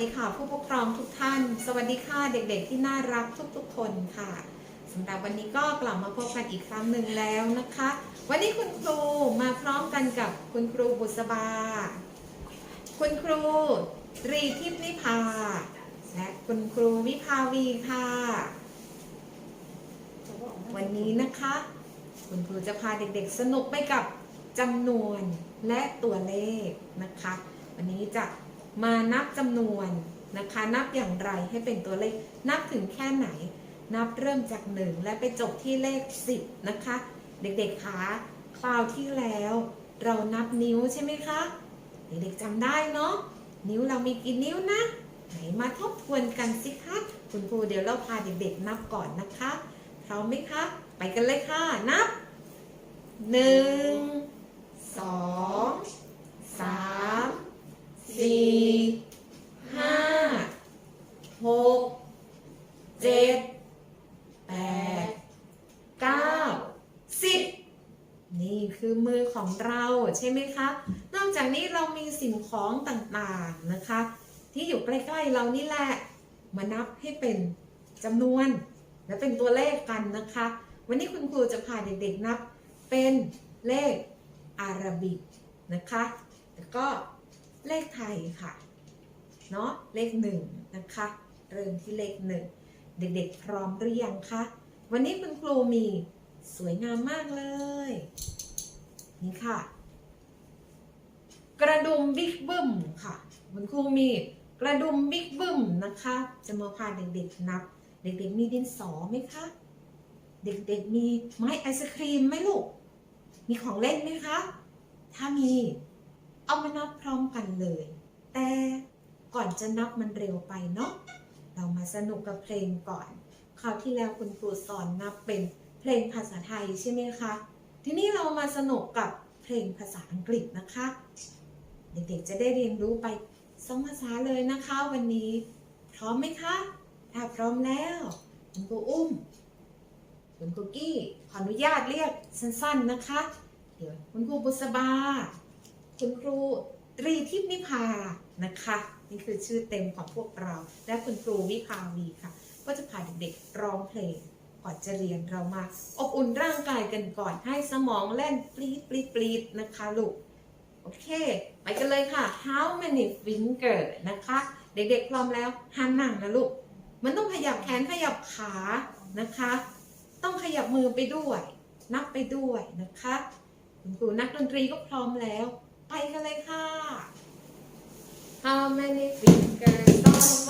ดีค่ะผู้ปกครองทุกท่าน สวัสดีค่ะเด็กๆที่น่ารักทุกๆ คนค่ะสำหรับวันนี้ก็กลับมาพบกันอีกครั้งหนึ่งแล้วนะคะ วันนี้คุณครูมาพร้อมกันกับคุณครูบุษบา คุณครูตรีทิพนิพาและคุณครูวิภาวีค่ะ วันนี้นะคะ คุณครูจะพาเด็กๆสนุกไปกับจำนวนและตัวเลขนะคะ วันนี้จะ มานับจำนวนนะคะ นับอย่างไรให้เป็นตัวเลข นับถึงแค่ไหน นับเริ่มจากหนึ่งและไปจบที่เลข 10 นะคะ เด็กๆคะคราวที่แล้ว เรานับนิ้วใช่ไหมคะ เด็กๆจำได้เนาะนิ้วเรามีกี่นิ้วนะ ไหนมาทบทวนกันสิคะคุณครูเดี๋ยวเราพาเด็กๆนับก่อนนะคะพร้อมไหมคะ ไปกันเลยค่ะ นับหนึ่งสองสาม สี่ห้าหกเจ็ดแปดเก้าสิบนี่คือมือของเราใช่ไหมคะ นอกจากนี้เรามีสิ่งของต่างๆนะคะ ที่อยู่ใกล้ๆเรานี่แหละ มานับให้เป็นจำนวน และเป็นตัวเลขกันนะคะ วันนี้คุณครูจะพาเด็กๆนับเป็นเลขอารบิกนะคะแล้วก็ เลขไทยค่ะ เนาะเลขหนึ่งนะคะ เริ่มที่เลขหนึ่งเด็กๆพร้อมหรือยังคะ วันนี้คุณครูมีสวยงามมากเลย นี่ค่ะ กระดุมบิ๊กบึ้มค่ะ คุณครูมีกระดุมบิ๊กบึ้มนะคะ จะมาพาเด็กๆนับ เด็กๆมีดินสอไหมคะ เด็กๆมีไม้ไอศครีมไหมลูก มีของเล่นไหมคะ ถ้ามี เอามานับพร้อมกันเลย แต่ก่อนจะนับมันเร็วไปเนาะเรามาสนุกกับเพลงก่อน คราวที่แล้วคุณครูสอนนับเป็นเพลงภาษาไทยใช่ไหมคะ ทีนี้เรามาสนุกกับเพลงภาษาอังกฤษนะคะ เด็กๆจะได้เรียนรู้ไปสองภาษาเลยนะคะวันนี้ พร้อมไหมคะ ถ้าพร้อมแล้วคุณครูอุ้มคุณครูกี้ขออนุญาตเรียกสั้นๆนะคะ เดี๋ยวคุณครูบุษบา คุณครูตรีทิพย์นิพานะคะ นี่คือชื่อเต็มของพวกเรา และคุณครูวิภาวีค่ะ ก็จะพาเด็กๆร้องเพลงก่อนจะเรียนเรามา อบอุ่นร่างกายกันก่อนให้สมองเล่นปลีดปลีดปลีดนะคะลูกโอเค ไปกันเลยค่ะ how many finger นะคะ เด็กๆพร้อมแล้วห้ามนั่งนะลูก มันต้องขยับแขนขยับขานะคะ ต้องขยับมือไปด้วย นับไปด้วยนะคะ คุณครูนักดนตรีก็พร้อมแล้ว ไปกันเลยค่ะ How many fingers on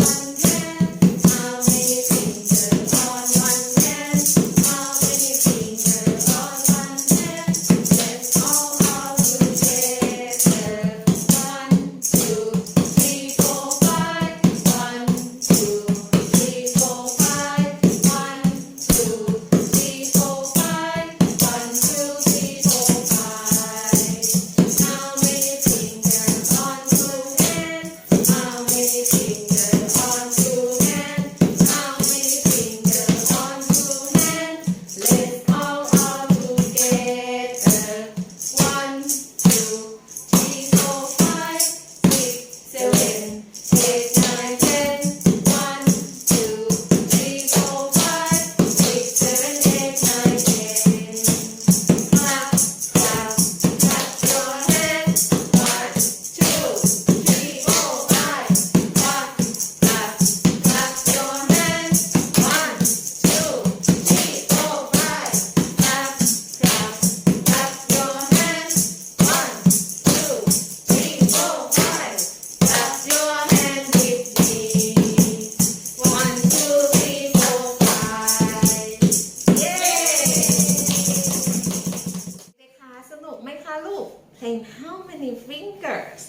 fingers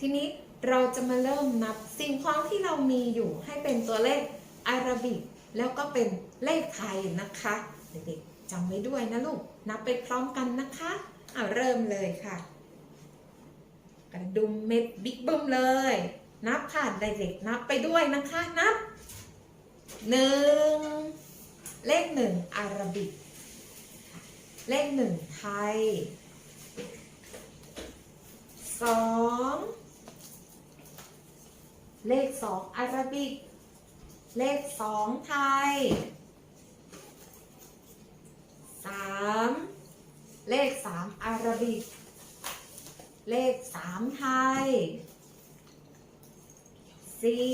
ทีนี้เราจะมาเริ่มนับสิ่งของที่เรามีอยู่ให้เป็นตัวเลขอาราบิกแล้วก็เป็นเลขไทยนะคะเด็กๆจำไว้ด้วยนะลูก นับไปพร้อมกันนะคะเอาเริ่มเลยค่ะ กระดุมเม็ดบิ๊กบึ้มเลย นับค่ะเด็กๆนับไปด้วยนะคะนับหนึ่งเลขหนึ่งอาราบิก เลขหนึ่งไทย สองเลขสองอารบิก เลขสองไทยสามเลขสามอารบิก เลขสามไทยสี่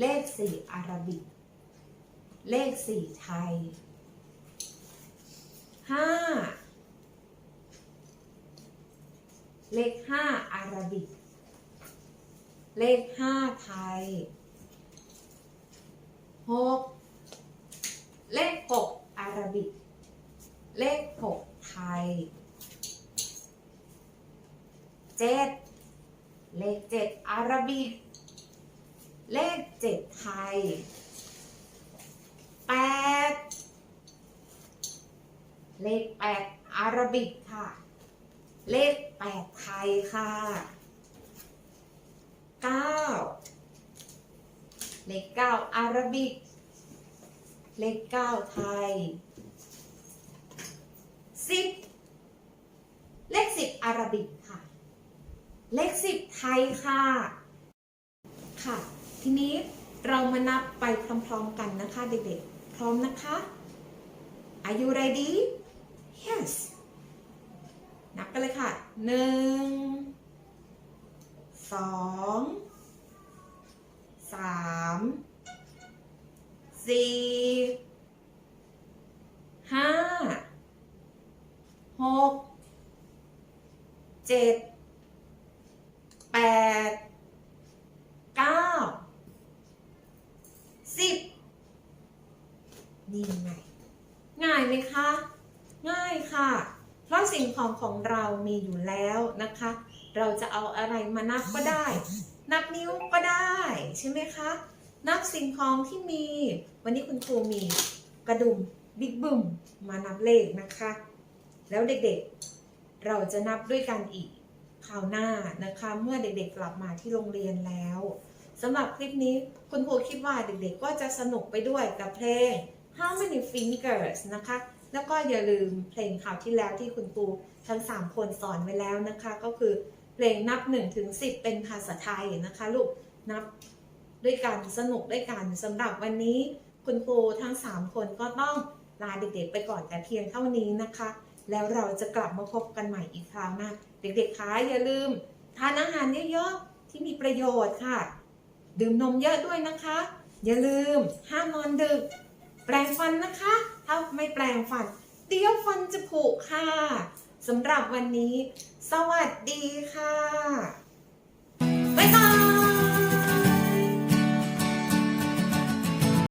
เลขสี่อารบิก เลขสี่ไทยห้า เลขห้าอาราบิก เลขห้าไทยหกเลขหกอาราบิก เลขหกไทยเจ็ดเลขเจ็ดอาราบิก เลขเจ็ดไทยแปดเลขแปดอาราบิกค่ะ เลขแปดไทยค่ะเก้าเลขเก้าอาราบิก เลขเก้าไทยสิบเลขสิบอาราบิกค่ะ เลขสิบไทยค่ะ ค่ะ ทีนี้เรามานับไปพร้อมๆกันนะคะเด็กๆ พร้อมนะคะ Are you ready Yes นับกันเลยค่ะหนึ่งสองสามสี่ห้าหกเจ็ดแปดเก้าสิบนี่ไงง่ายไหมคะ ง่ายค่ะ เพราะสิ่งของของเรามีอยู่แล้วนะคะ เราจะเอาอะไรมานับก็ได้ นับนิ้วก็ได้ใช่ไหมคะ นับสิ่งของที่มี วันนี้คุณครูมีกระดุมบิ๊กบึมมานับเลขนะคะ แล้วเด็กๆ เราจะนับด้วยกันอีกคราวหน้านะคะ เมื่อเด็กๆกลับมาที่โรงเรียนแล้วสำหรับคลิปนี้คุณครูคิดว่าเด็กๆก็จะสนุกไปด้วยกับเพลง How many fingers นะคะ แล้วก็อย่าลืมเพลงข่าวที่แล้วที่คุณครูทั้ง 3 คนสอนไว้แล้วนะคะ ก็คือเพลงนับ1ถึง10 เป็นภาษาไทยนะคะลูกนับด้วยกันสนุกด้วยกันสำหรับวันนี้คุณครูทั้ง 3 คนก็ต้องลาเด็กๆ ไปก่อนแต่เพียงเท่านี้นะคะ แล้วเราจะกลับมาพบกันใหม่อีกคราวหน้าเด็กๆคะอย่าลืม ทานอาหารเยอะๆที่มีประโยชน์ค่ะ ดื่มนมเยอะด้วยนะคะ อย่าลืมห้ามนอนดึก แปลงฟันนะคะ ถ้าไม่แปลงฟัน เดี๋ยวฟันจะผุค่ะสำหรับวันนี้ สวัสดีค่ะ